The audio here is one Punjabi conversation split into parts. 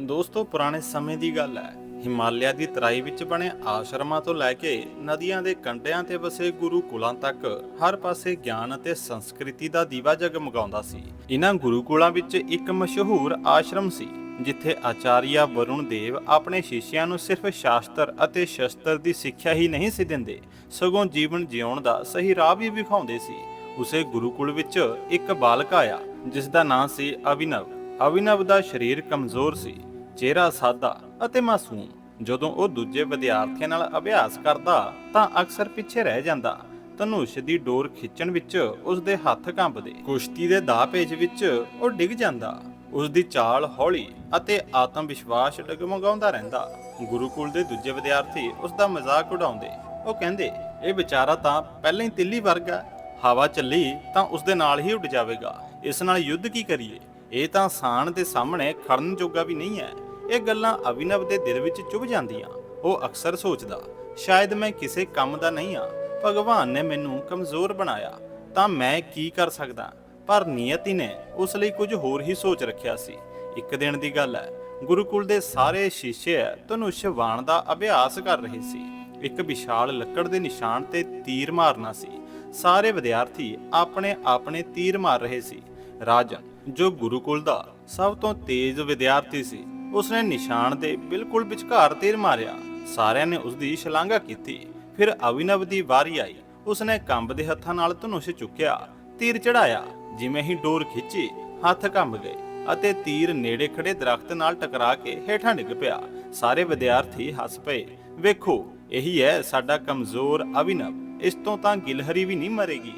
ਦੋਸਤੋ, ਪੁਰਾਣੇ ਸਮੇਂ ਦੀ ਗੱਲ ਹੈ। ਹਿਮਾਲਿਆ ਦੀ ਤਰਾਈ ਵਿੱਚ ਬਣੇ ਆਸ਼ਰਮਾਂ ਤੋਂ ਲੈ ਕੇ ਨਦੀਆਂ ਦੇ ਕੰਢਿਆਂ ਤੇ ਵਸੇ ਗੁਰੂਕੁਲਾਂ ਤੱਕ ਹਰ ਪਾਸੇ ਗਿਆਨ ਅਤੇ ਸੰਸਕ੍ਰਿਤੀ ਦਾ ਦੀਵਾ ਜਗਮਗਾਉਂਦਾ ਸੀ। ਇਹਨਾਂ ਗੁਰੂਕੁਲਾਂ ਵਿੱਚ ਇੱਕ ਮਸ਼ਹੂਰ ਆਸ਼ਰਮ ਸੀ, ਜਿੱਥੇ ਆਚਾਰੀਆ ਵਰੁਣ ਦੇਵ ਆਪਣੇ ਸ਼ਿਸ਼ਿਆਂ ਨੂੰ ਸਿਰਫ ਸ਼ਾਸਤਰ ਅਤੇ ਸ਼ਸਤਰ ਦੀ ਸਿੱਖਿਆ ਹੀ ਨਹੀਂ ਸੀ ਦਿੰਦੇ, ਸਗੋਂ ਜੀਵਨ ਜਿਉਣ ਦਾ ਸਹੀ ਰਾਹ ਵੀ ਵਿਖਾਉਂਦੇ ਸੀ। ਉਸੇ ਗੁਰੂਕੁਲ ਵਿੱਚ ਇੱਕ ਬਾਲਕ ਆਇਆ ਜਿਸ ਦਾ ਨਾਂ ਸੀ ਅਭਿਨਵ। ਅਭਿਨਵ ਦਾ ਸਰੀਰ ਕਮਜ਼ੋਰ ਸੀ। ਚਿਹਰਾ ਸਾਦਾ ਅਤੇ ਮਾਸੂਮ। ਜਦੋਂ ਉਹ ਦੂਜੇ ਵਿਦਿਆਰਥੀਆਂ ਨਾਲ ਅਭਿਆਸ ਕਰਦਾ, ਤਾਂ ਅਕਸਰ ਪਿੱਛੇ ਰਹਿ ਜਾਂਦਾ। ਧਨੁਸ਼ ਦੀ ਡੋਰ ਖਿੱਚਣ ਵਿੱਚ ਉਸ ਦੇ ਹੱਥ ਕੰਬਦੇ। ਕੁਸ਼ਤੀ ਦੇ ਦਾਅ ਪੇਚ ਵਿੱਚ ਉਹ ਡਿੱਗ ਜਾਂਦਾ। ਉਸ ਦੀ ਚਾਲ ਹੌਲੀ ਅਤੇ ਆਤਮ ਵਿਸ਼ਵਾਸ ਡਗਮਗਾਉਂਦਾ ਰਹਿੰਦਾ। ਗੁਰੂਕੁਲ ਦੇ ਦੂਜੇ ਵਿਦਿਆਰਥੀ ਉਸ ਦਾ ਮਜ਼ਾਕ ਉਡਾਉਂਦੇ। ਉਹ ਕਹਿੰਦੇ, ਇਹ ਵਿਚਾਰਾ ਤਾਂ ਪਹਿਲਾਂ ਹੀ ਤਿੱਲੀ ਵਰਗਾ ਹਵਾ ਚੱਲੀ ਤਾਂ ਉਸ ਦੇ ਨਾਲ ਹੀ ਉੱਡ ਜਾਵੇਗਾ। ਇਸ ਨਾਲ ਯੁੱਧ ਕੀ ਕਰੀਏ? ਇਹ ਤਾਂ ਸਾਨ ਦੇ ਸਾਹਮਣੇ ਖੜਨ ਜੋਗਾ ਵੀ ਨਹੀਂ ਹੈ। ਇਹ ਗੱਲਾਂ ਅਭਿਨਵ ਦੇ ਦਿਲ ਵਿੱਚ ਚੁਭ ਜਾਂਦੀਆਂ। ਉਹ ਅਕਸਰ ਸੋਚਦਾ, ਸ਼ਾਇਦ ਮੈਂ ਕਿਸੇ ਕੰਮ ਦਾ ਨਹੀਂ ਆ ਭਗਵਾਨ ਨੇ ਮੈਨੂੰ ਕਮਜ਼ੋਰ ਬਣਾਇਆ। ਤਾਂ ਮੈਂ ਕੀ ਕਰ ਸਕਦਾ? ਪਰ ਨੀਅਤੀ ਨੇ, ਉਸ ਲਈ ਕੁਝ ਹੋਰ ਹੀ ਸੋਚ ਰੱਖਿਆ ਸੀ। ਇੱਕ ਦਿਨ ਦੀ ਗੱਲ ਹੈ, ਗੁਰੂਕੁਲ ਦੇ ਸਾਰੇ ਸ਼ੀਸ਼ੇ ਧਨੁਸ਼ ਬਾਣ ਦਾ ਅਭਿਆਸ ਕਰ ਰਹੇ ਸੀ। ਇੱਕ ਵਿਸ਼ਾਲ ਲੱਕੜ ਦੇ ਨਿਸ਼ਾਨ ਤੇ ਤੀਰ ਮਾਰਨਾ ਸੀ। ਸਾਰੇ ਵਿਦਿਆਰਥੀ ਆਪਣੇ ਆਪਣੇ ਤੀਰ ਮਾਰ ਰਹੇ ਸੀ। ਰਾਜਨ, ਜੋ ਗੁਰੂਕੁਲ ਦਾ ਸਭ ਤੋਂ ਤੇਜ਼ ਵਿਦਿਆਰਥੀ ਸੀ, ਉਸਨੇ ਨਿਸ਼ਾਨ ਦੇ ਬਿਲਕੁਲ ਵਿਚਕਾਰ ਤੀਰ ਮਾਰਿਆ। ਸਾਰਿਆਂ ਨੇ ਉਸ ਦੀ ਸ਼ਲਾਘਾ ਕੀਤੀ। ਫਿਰ ਅਭਿਨਵ ਦੀ ਵਾਰੀ ਆਈ। ਉਸਨੇ ਕੰਬਦੇ ਹੱਥਾਂ ਨਾਲ ਧਨੁਸ਼ ਚੁੱਕਿਆ, ਤੀਰ ਚੜਾਇਆ, ਜਿਵੇਂ ਹੀ ਡੋਰ ਖਿੱਚੀ, ਹੱਥ ਕੰਬ ਗਏ ਅਤੇ ਤੀਰ ਨੇੜੇ ਖੜੇ ਦਰਖਤ ਨਾਲ ਟਕਰਾ ਕੇ ਹੇਠਾਂ ਡਿੱਗ ਪਿਆ। ਸਾਰੇ ਵਿਦਿਆਰਥੀ ਹੱਸ ਪਏ। ਵੇਖੋ, ਇਹੀ ਹੈ ਸਾਡਾ ਕਮਜ਼ੋਰ ਅਭਿਨਵ। ਇਸ ਤੋਂ ਤਾਂ ਗਿਲਹਰੀ ਵੀ ਨਹੀਂ ਮਰੇਗੀ।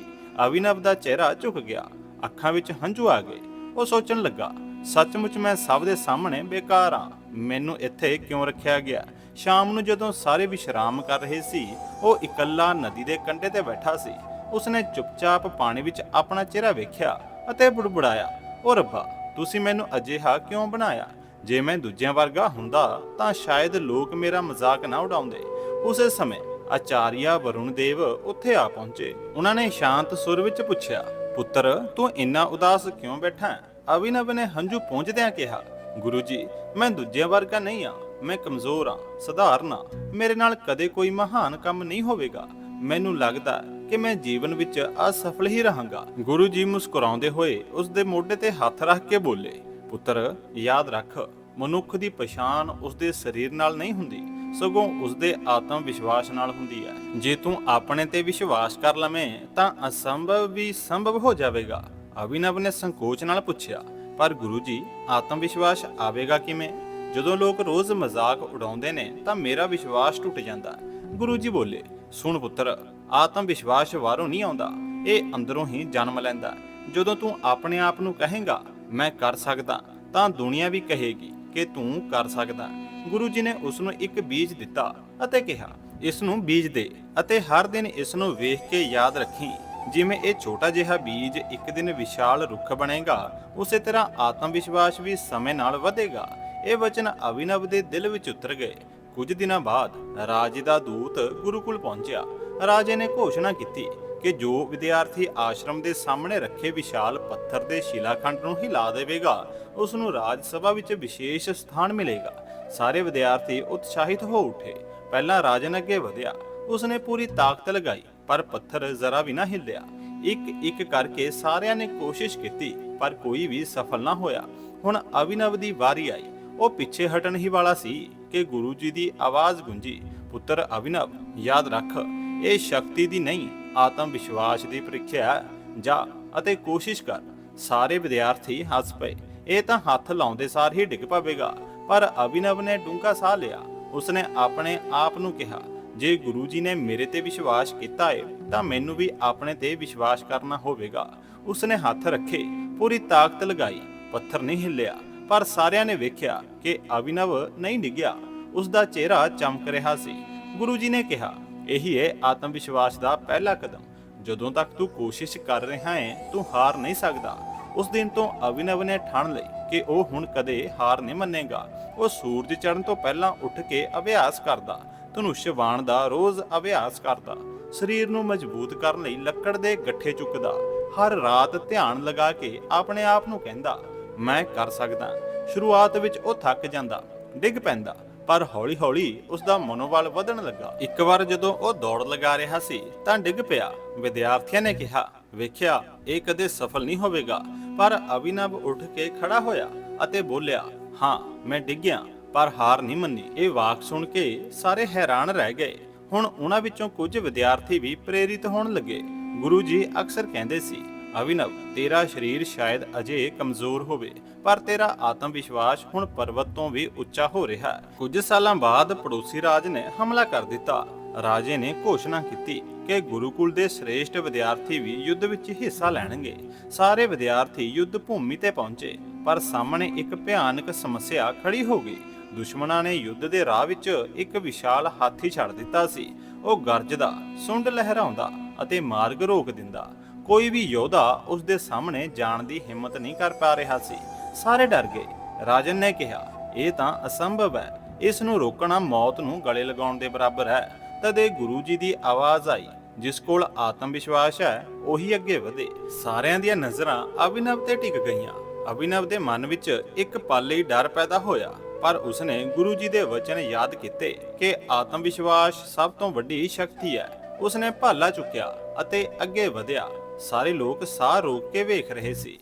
ਅਭਿਨਵ ਦਾ ਚਿਹਰਾ ਝੁਕ ਗਿਆ। ਅੱਖਾਂ ਵਿੱਚ ਹੰਝੂ ਆ ਗਏ। ਉਹ ਸੋਚਣ ਲੱਗਾ, ਸੱਚਮੁੱਚ ਮੈਂ ਸਭ ਦੇ ਸਾਹਮਣੇ ਬੇਕਾਰ ਹਾਂ। ਮੈਨੂੰ ਇੱਥੇ ਕਿਉਂ ਰੱਖਿਆ ਗਿਆ? ਸ਼ਾਮ ਨੂੰ ਜਦੋਂ ਸਾਰੇ ਵਿਸ਼ਰਾਮ ਕਰ ਰਹੇ ਸੀ, ਉਹ ਇਕੱਲਾ ਨਦੀ ਦੇ ਕੰਢੇ ਤੇ ਬੈਠਾ ਸੀ। ਉਸਨੇ ਚੁੱਪਚਾਪ ਪਾਣੀ ਵਿੱਚ ਆਪਣਾ ਚਿਹਰਾ ਵੇਖਿਆ ਅਤੇ ਬੁੜਬੁੜਾਇਆ, ਓ ਰੱਬਾ, ਤੁਸੀਂ ਮੈਨੂੰ ਅਜਿਹਾ ਕਿਉਂ ਬਣਾਇਆ? ਜੇ ਮੈਂ ਦੂਜਿਆਂ ਵਰਗਾ ਹੁੰਦਾ, ਤਾਂ ਸ਼ਾਇਦ ਲੋਕ ਮੇਰਾ ਮਜ਼ਾਕ ਨਾ ਉਡਾਉਂਦੇ। ਉਸੇ ਸਮੇਂ ਆਚਾਰੀਆ ਵਰੁਣ ਦੇਵ ਉੱਥੇ ਆ ਪਹੁੰਚੇ। ਉਹਨਾਂ ਨੇ ਸ਼ਾਂਤ ਸੁਰ ਵਿੱਚ ਪੁੱਛਿਆ ਪੁੱਤਰ, ਤੂੰ ਇੰਨਾ ਉਦਾਸ ਕਿਉਂ ਬੈਠਾ? ਅਭਿਨਵ ਨੇ ਹੰਝੂ ਪਹੁੰਚਦਿਆਂ ਕਿਹਾ, ਗੁਰੂ ਜੀ, ਮੈਂ ਦੂਜਿਆਂ ਵਰਗਾ ਨਹੀਂ ਆ। ਮੈਂ ਕਮਜ਼ੋਰ ਆ, ਸਧਾਰਨ ਆ। ਮੇਰੇ ਨਾਲ ਕਦੇ ਕੋਈ ਮਹਾਨ ਕੰਮ ਨਹੀਂ ਹੋਵੇਗਾ। ਮੈਨੂੰ ਲੱਗਦਾ ਕਿ ਮੈਂ ਜੀਵਨ ਵਿੱਚ ਅਸਫਲ ਹੀ ਰਹਾਂਗਾ। ਗੁਰੂ ਜੀ ਮੁਸਕਰਾਉਂਦੇ ਹੋਏ ਉਸ ਦੇ ਮੋਢੇ ਤੇ ਹੱਥ ਰੱਖ ਕੇ ਬੋਲੇ, ਪੁੱਤਰ, ਯਾਦ ਰੱਖ, ਮਨੁੱਖ ਦੀ ਪਛਾਣ ਉਸ ਦੇ ਸਰੀਰ ਨਾਲ ਨਹੀਂ ਹੁੰਦੀ। ਸਗੋਂ ਉਸ ਦੇ ਆਤਮ ਵਿਸ਼ਵਾਸ ਨਾਲ ਹੁੰਦੀ ਹੈ। ਜੇ ਤੂੰ ਆਪਣੇ ਤੇ ਵਿਸ਼ਵਾਸ ਕਰ ਲਵੇਂ, ਤਾਂ ਅਸੰਭਵ ਵੀ ਸੰਭਵ ਹੋ ਜਾਵੇਗਾ। ਅਭਿਨਵ ਨੇ ਸੰਕੋਚ ਨਾਲ ਪੁੱਛਿਆ, ਪਰ ਗੁਰੂ ਜੀ ਆਤਮ ਵਿਸ਼ਵਾਸ ਆਵੇਗਾ ਕਿਵੇਂ? ਜਦੋਂ ਲੋਕ ਰੋਜ਼ ਮਜ਼ਾਕ ਉਡਾਉਂਦੇ ਨੇ, ਤਾਂ ਮੇਰਾ ਵਿਸ਼ਵਾਸ ਟੁੱਟ ਜਾਂਦਾ ਗੁਰੂ ਜੀ ਬੋਲੇ, ਸੁਣ ਪੁੱਤਰ ਆਤਮ ਵਿਸ਼ਵਾਸ ਬਾਹਰੋਂ ਨਹੀਂ ਆਉਂਦਾ। ਇਹ ਅੰਦਰੋਂ ਹੀ ਜਨਮ ਲੈਂਦਾ ਜਦੋਂ ਤੂੰ ਆਪਣੇ ਆਪ ਨੂੰ ਕਹੇਗਾ, ਮੈਂ ਕਰ ਸਕਦਾ, ਤਾਂ ਦੁਨੀਆ ਵੀ ਕਹੇਗੀ ਕਿ ਤੂੰ ਕਰ ਸਕਦਾ। ਗੁਰੂ ਜੀ ਨੇ ਉਸ ਨੂੰ ਇੱਕ ਬੀਜ ਦਿੱਤਾ ਅਤੇ ਕਿਹਾ, ਇਸ ਨੂੰ ਬੀਜ ਦੇ ਅਤੇ ਹਰ ਦਿਨ ਇਸ ਨੂੰ ਵੇਖ ਕੇ ਯਾਦ ਰੱਖੀ। ਜਿਵੇਂ ਇਹ ਛੋਟਾ ਜਿਹਾ ਬੀਜ ਇੱਕ ਦਿਨ ਵਿਸ਼ਾਲ ਰੁੱਖ ਬਣੇਗਾ, ਉਸੇ ਤਰ੍ਹਾਂ ਆਤਮ ਵਿਸ਼ਵਾਸ ਵੀ ਸਮੇਂ ਨਾਲ ਵਧੇਗਾ। ਇਹ ਵਚਨ ਅਭਿਨਵ ਦੇ ਦਿਲ ਵਿੱਚ ਉਤਰ ਗਏ। ਕੁਝ ਦਿਨਾਂ ਬਾਅਦ ਰਾਜੇ ਦਾ ਦੂਤ ਗੁਰੂਕੁਲ ਪਹੁੰਚਿਆ। ਰਾਜੇ ਨੇ ਘੋਸ਼ਣਾ ਕੀਤੀ ਕਿ ਜੋ ਵਿਦਿਆਰਥੀ ਆਸ਼ਰਮ ਦੇ ਸਾਹਮਣੇ ਰੱਖੇ ਵਿਸ਼ਾਲ ਪੱਥਰ ਦੇ ਸ਼ਿਲਾਖੰਡ ਨੂੰ ਹਿਲਾ ਦੇਵੇਗਾ, ਉਸ ਨੂੰ ਰਾਜ ਸਭਾ ਵਿੱਚ ਵਿਸ਼ੇਸ਼ ਸਥਾਨ ਮਿਲੇਗਾ। ਸਾਰੇ ਵਿਦਿਆਰਥੀ ਉਤਸ਼ਾਹਿਤ ਹੋ ਉੱਠੇ। ਪਹਿਲਾਂ ਰਾਜਨ ਅੱਗੇ ਵਧਿਆ। ਉਸਨੇ ਪੂਰੀ ਤਾਕਤ ਲਗਾਈ, ਪਰ ਪੱਥਰ ਜ਼ਰਾ ਵੀ ਨਾ ਹਿੱਲਿਆ। ਇੱਕ ਇੱਕ ਕਰਕੇ ਸਾਰਿਆਂ ਨੇ ਕੋਸ਼ਿਸ਼ ਕੀਤੀ, ਪਰ ਕੋਈ ਵੀ ਸਫਲ ਨਾ ਹੋਇਆ। ਹੁਣ ਅਭਿਨਵ ਦੀ ਵਾਰੀ ਆਈ। ਉਹ ਪਿੱਛੇ ਹਟਣ ਹੀ ਵਾਲਾ ਸੀ ਕਿ ਗੁਰੂ ਜੀ ਦੀ ਆਵਾਜ਼ ਗੂੰਜੀ, ਪੁੱਤਰ ਅਭਿਨਵ, ਯਾਦ ਰੱਖ। ਇਹ ਸ਼ਕਤੀ ਦੀ ਨਹੀਂ ਆਤਮ ਵਿਸ਼ਵਾਸ ਦੀ ਪ੍ਰੀਖਿਆ ਜਾ ਅਤੇ ਕੋਸ਼ਿਸ਼ ਕਰ। ਸਾਰੇ ਵਿਦਿਆਰਥੀ ਹੱਸ ਪਏ। ਇਹ ਤਾਂ ਹੱਥ ਲਾਉਂਦੇ ਸਾਰ ਹੀ ਡਿੱਗ ਪਵੇਗਾ, ਪਰ ਅਭਿਨਵ ਨੇ ਡੂੰਘਾ ਸਾਹ ਲਿਆ। ਉਸਨੇ ਆਪਣੇ ਆਪ ਨੂੰ ਕਿਹਾ, ਜੇ ਗੁਰੂ ਜੀ ਨੇ ਮੇਰੇ ਤੇ ਵਿਸ਼ਵਾਸ ਕੀਤਾ ਹੈ ਤਾਂ ਮੈਨੂੰ ਵੀ ਆਪਣੇ ਤੇ ਵਿਸ਼ਵਾਸ ਕਰਨਾ ਹੋਵੇਗਾ। ਉਸਨੇ ਹੱਥ ਰੱਖੇ, ਪੂਰੀ ਤਾਕਤ ਲਗਾਈ, ਪੱਥਰ ਨਹੀਂ ਹਿੱਲਿਆ, ਪਰ ਸਾਰਿਆਂ ਨੇ ਵੇਖਿਆ ਕਿ ਅਭਿਨਵ ਨਹੀਂ ਡਿੱਗਿਆ। ਉਸ ਦਾ ਚਿਹਰਾ ਚਮਕ ਰਿਹਾ ਸੀ। ਗੁਰੂ ਜੀ ਨੇ ਕਿਹਾ ਇਹੀ ਹੈ ਆਤਮ ਵਿਸ਼ਵਾਸ ਦਾ ਪਹਿਲਾ ਕਦਮ। ਜਦੋਂ ਤੱਕ ਤੂੰ ਕੋਸ਼ਿਸ਼ ਕਰ ਰਿਹਾ ਹੈ, ਤੂੰ ਹਾਰ ਨਹੀਂ ਸਕਦਾ। ਉਸ ਦਿਨ ਤੋਂ ਅਭਿਨਵ ਨੇ ਠਾਣ ਲਈ ਕਿ ਉਹ ਹੁਣ ਕਦੇ ਹਾਰ ਨਹੀਂ ਮੰਨੇਗਾ। ਉਹ ਸੂਰਜ ਚੜ੍ਹਨ ਤੋਂ ਪਹਿਲਾਂ ਉੱਠ ਕੇ ਅਭਿਆਸ ਕਰਦਾ ਧਨੁਸ਼ ਬਾਣ ਦਾ ਰੋਜ਼ ਅਭਿਆਸ ਕਰਦਾ। ਸਰੀਰ ਨੂੰ ਮਜ਼ਬੂਤ ਕਰਨ ਲਈ ਲੱਕੜ ਦੇ ਗੱਠੇ ਚੁੱਕਦਾ। ਹਰ ਰਾਤ ਧਿਆਨ ਲਗਾ ਕੇ ਆਪਣੇ ਆਪ ਨੂੰ ਕਹਿੰਦਾ, ਮੈਂ ਕਰ ਸਕਦਾ। ਸ਼ੁਰੂਆਤ ਵਿੱਚ ਉਹ ਥੱਕ ਜਾਂਦਾ, ਡਿੱਗ ਪੈਂਦਾ। ਪਰ ਹੌਲੀ-ਹੌਲੀ ਉਸ ਦਾ ਮਨੋਬਲ ਵਧਣ ਲੱਗਾ। ਇੱਕ ਵਾਰ ਜਦੋਂ ਉਹ ਦੌੜ ਲਗਾ ਰਿਹਾ ਸੀ, ਤਾਂ ਡਿੱਗ ਪਿਆ। ਵਿਦਿਆਰਥੀਆਂ ਨੇ ਕਿਹਾ, ਵੇਖਿਆ, ਇਹ ਕਦੇ ਸਫਲ ਨਹੀਂ ਹੋਵੇਗਾ। ਪਰ ਅਭਿਨਵ ਉੱਠ ਕੇ ਖੜਾ ਹੋਇਆ ਅਤੇ ਬੋਲਿਆ, ਹਾਂ, ਮੈਂ ਡਿੱਗਿਆ, ਪਰ ਹਾਰ ਨਹੀਂ ਮੰਨੀ। ਇਹ ਵਾਕ ਸੁਣ ਕੇ ਸਾਰੇ ਹੈਰਾਨ ਰਹਿ ਗਏ। ਹੁਣ ਉਹਨਾਂ ਵਿੱਚੋਂ ਕੁਝ ਵਿਦਿਆਰਥੀ ਵੀ ਪ੍ਰੇਰਿਤ ਹੋਣ ਲੱਗੇ। ਗੁਰੂ ਜੀ ਅਕਸਰ ਕਹਿੰਦੇ ਸੀ ਅਭਿਨਵ, ਤੇਰਾ ਸਰੀਰ ਸ਼ਾਇਦ ਅਜੇ ਕਮਜ਼ੋਰ ਹੋਵੇ, ਪਰ ਤੇਰਾ ਆਤਮ ਵਿਸ਼ਵਾਸ ਹੁਣ ਪਰਵਤ ਤੋਂ ਵੀ ਉੱਚਾ ਹੋ ਰਿਹਾ ਹੈ। ਕੁਝ ਸਾਲਾਂ ਬਾਅਦ ਪੜੋਸੀ ਰਾਜ ਨੇ ਹਮਲਾ ਕਰ ਦਿੱਤਾ। ਰਾਜੇ ਨੇ ਘੋਸ਼ਣਾ ਕੀਤੀ ਕਿ ਗੁਰੂਕੁਲ ਦੇ ਸ੍ਰੇਸ਼ਟ ਵਿਦਿਆਰਥੀ ਵੀ ਯੁੱਧ ਵਿੱਚ ਹਿੱਸਾ ਲੈਣਗੇ। ਸਾਰੇ ਵਿਦਿਆਰਥੀ ਯੁੱਧ ਭੂਮੀ ਤੇ ਪਹੁੰਚੇ, ਪਰ ਸਾਹਮਣੇ ਇੱਕ ਭਿਆਨਕ ਸਮੱਸਿਆ ਖੜੀ ਹੋ ਗਈ। ਦੁਸ਼ਮਣਾਂ ਨੇ ਯੁੱਧ ਦੇ ਰਾਹ ਵਿੱਚ ਇੱਕ ਵਿਸ਼ਾਲ ਹਾਥੀ ਛੱਡ ਦਿੱਤਾ ਸੀ। ਉਹ ਗਰਜਦਾ, ਸੁੰਡ ਲਹਿਰਾਉਂਦਾ ਅਤੇ ਮਾਰਗ ਰੋਕ ਦਿੰਦਾ। ਕੋਈ ਵੀ ਯੋਧਾ ਉਸ ਦੇ ਸਾਹਮਣੇ ਜਾਣ ਦੀ ਹਿੰਮਤ ਨਹੀਂ ਕਰ ਪਾ ਰਿਹਾ ਸੀ। ਸਾਰੇ ਡਰ ਗਏ। ਰਾਜਨ ਨੇ ਕਿਹਾ, ਇਹ ਤਾਂ ਅਸੰਭਵ ਹੈ। ਇਸ ਨੂੰ ਰੋਕਣਾ ਮੌਤ ਨੂੰ ਗਲੇ ਲਗਾਉਣ ਦੇ ਬਰਾਬਰ ਹੈ। ਤਦ ਇਹ ਗੁਰੂ ਜੀ ਦੀ ਆਵਾਜ਼ ਆਈ, ਜਿਸ ਕੋਲ ਆਤਮ ਵਿਸ਼ਵਾਸ ਹੈ, ਉਹੀ ਅੱਗੇ ਵਧੇ। ਸਾਰਿਆਂ ਦੀਆਂ ਨਜ਼ਰਾਂ ਅਭਿਨਵ ਤੇ ਟਿਕ ਗਈਆਂ। ਅਭਿਨਵ ਦੇ ਮਨ ਵਿੱਚ ਇੱਕ ਪਲ ਲਈ ਡਰ ਪੈਦਾ ਹੋਇਆ, ਪਰ ਉਸਨੇ ਗੁਰੂ ਜੀ ਦੇ ਵਚਨ ਯਾਦ ਕੀਤੇ ਕਿ ਆਤਮ ਵਿਸ਼ਵਾਸ ਸਭ ਤੋਂ ਵੱਡੀ ਸ਼ਕਤੀ ਹੈ। ਉਸਨੇ ਭਾਲਾ ਚੁੱਕਿਆ ਅਤੇ ਅੱਗੇ ਵਧਿਆ। ਸਾਰੇ ਲੋਕ ਸਾਹ ਰੋਕ ਕੇ ਵੇਖ ਰਹੇ ਸੀ।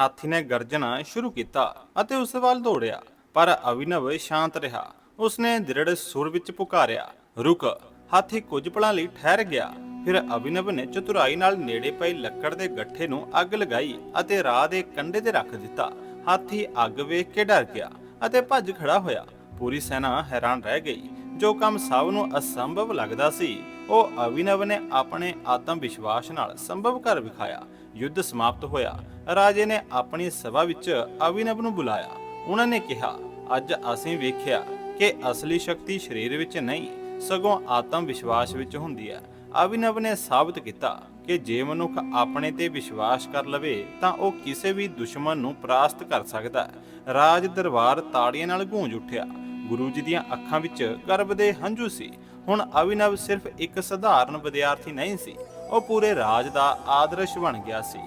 ਹਾਥੀ ਨੇ ਗਰਜਣਾ ਸ਼ੁਰੂ ਕੀਤਾ ਅਤੇ ਉਸ ਵੱਲ ਦੌੜਿਆ, ਪਰ ਅਭਿਨਵ ਸ਼ਾਂਤ ਰਿਹਾ। ਉਸਨੇ ਦ੍ਰਿੜ ਸੁਰ ਵਿੱਚ ਪੁਕਾਰਿਆ, ਰੁਕ। ਹਾਥੀ ਕੁਝ ਪਲਾਂ ਲਈ ਠਹਿਰ ਗਿਆ। ਫਿਰ ਅਭਿਨਵ ਨੇ ਚਤੁਰਾਈ ਨਾਲ ਨੇੜੇ ਪਈ ਲੱਕੜ ਦੇ ਗੱਠੇ ਨੂੰ ਅੱਗ ਲਗਾਈ ਅਤੇ ਰਾਹ ਦੇ ਕੰਢੇ ਤੇ ਰੱਖ ਦਿੱਤਾ। ਹਾਥੀ ਅੱਗ ਵੇਖ ਕੇ ਡਰ ਗਿਆ ਅਤੇ ਭੱਜ ਖੜਾ ਹੋਇਆ। ਪੂਰੀ ਸੈਨਾ ਹੈਰਾਨ ਰਹਿ ਗਈ। ਜੋ ਕੰਮ ਸਭ ਨੂੰ ਅਸੰਭਵ ਲੱਗਦਾ ਸੀ, ਉਹ ਅਭਿਨਵ ਨੇ ਆਪਣੇ ਆਤਮ ਵਿਸ਼ਵਾਸ ਨਾਲ ਸੰਭਵ ਕਰ ਵਿਖਾਇਆ, ਯੁੱਧ ਸਮਾਪਤ ਹੋਇਆ। ਰਾਜੇ ਨੇ ਆਪਣੀ ਸਭਾ ਵਿੱਚ ਅਭਿਨਵ ਨੂੰ ਬੁਲਾਇਆ। ਉਹਨਾਂ ਨੇ ਕਿਹਾ, ਅੱਜ ਅਸੀਂ ਵੇਖਿਆ ਕਿ ਅਸਲੀ ਸ਼ਕਤੀ ਸਰੀਰ ਵਿੱਚ ਨਹੀਂ, ਸਗੋਂ ਆਤਮ ਵਿਸ਼ਵਾਸ ਵਿੱਚ ਹੁੰਦੀ ਹੈ। ਅਭਿਨਵ ਨੇ ਸਾਬਤ ਕੀਤਾ ਕਿ ਜੇ ਮਨੁੱਖ ਆਪਣੇ ਤੇ ਵਿਸ਼ਵਾਸ ਕਰ ਲਵੇ, ਤਾਂ ਉਹ ਕਿਸੇ ਵੀ ਦੁਸ਼ਮਣ ਨੂੰ ਪਰਾਸਤ ਕਰ ਸਕਦਾ ਹੈ। ਰਾਜ ਦਰਬਾਰ ਤਾੜੀਆਂ ਨਾਲ ਗੂੰਜ ਉੱਠਿਆ। ਗੁਰੂ ਜੀ ਦੀਆਂ ਅੱਖਾਂ ਵਿੱਚ ਗਰਭ ਦੇ ਹੰਝੂ ਸੀ। ਹੁਣ ਅਭਿਨਵ ਸਿਰਫ ਇੱਕ ਸਧਾਰਨ ਵਿਦਿਆਰਥੀ ਨਹੀਂ ਸੀ। ਉਹ ਪੂਰੇ ਰਾਜ ਦਾ ਆਦਰਸ਼ ਬਣ ਗਿਆ ਸੀ।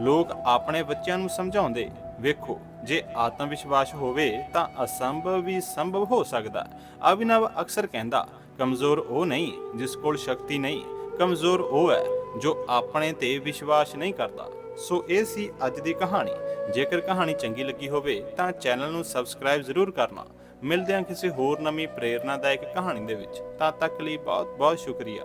ਲੋਕ ਆਪਣੇ ਬੱਚਿਆਂ ਨੂੰ ਸਮਝਾਉਂਦੇ, ਵੇਖੋ, ਜੇ ਆਤਮ ਵਿਸ਼ਵਾਸ ਹੋਵੇ ਤਾਂ ਅਸੰਭਵ ਵੀ ਸੰਭਵ ਹੋ ਸਕਦਾ। ਅਭਿਨਵ ਅਕਸਰ ਕਹਿੰਦਾ, ਕਮਜ਼ੋਰ ਉਹ ਨਹੀਂ ਜਿਸ ਕੋਲ ਸ਼ਕਤੀ ਨਹੀਂ। ਕਮਜ਼ੋਰ ਉਹ ਹੈ ਜੋ ਆਪਣੇ ਤੇ ਵਿਸ਼ਵਾਸ ਨਹੀਂ ਕਰਦਾ। ਸੋ ਇਹ ਸੀ ਅੱਜ ਦੀ ਕਹਾਣੀ। ਜੇਕਰ ਕਹਾਣੀ ਚੰਗੀ ਲੱਗੀ ਹੋਵੇ ਤਾਂ ਚੈਨਲ ਨੂੰ ਸਬਸਕ੍ਰਾਈਬ ਜ਼ਰੂਰ ਕਰਨਾ। ਮਿਲਦੇ ਹਾਂ ਕਿਸੇ ਹੋਰ ਨਵੀਂ ਪ੍ਰੇਰਨਾਦਾਇਕ ਕਹਾਣੀ ਦੇ ਵਿੱਚ। ਤਦ ਤੱਕ ਲਈ ਬਹੁਤ ਬਹੁਤ ਸ਼ੁਕਰੀਆ।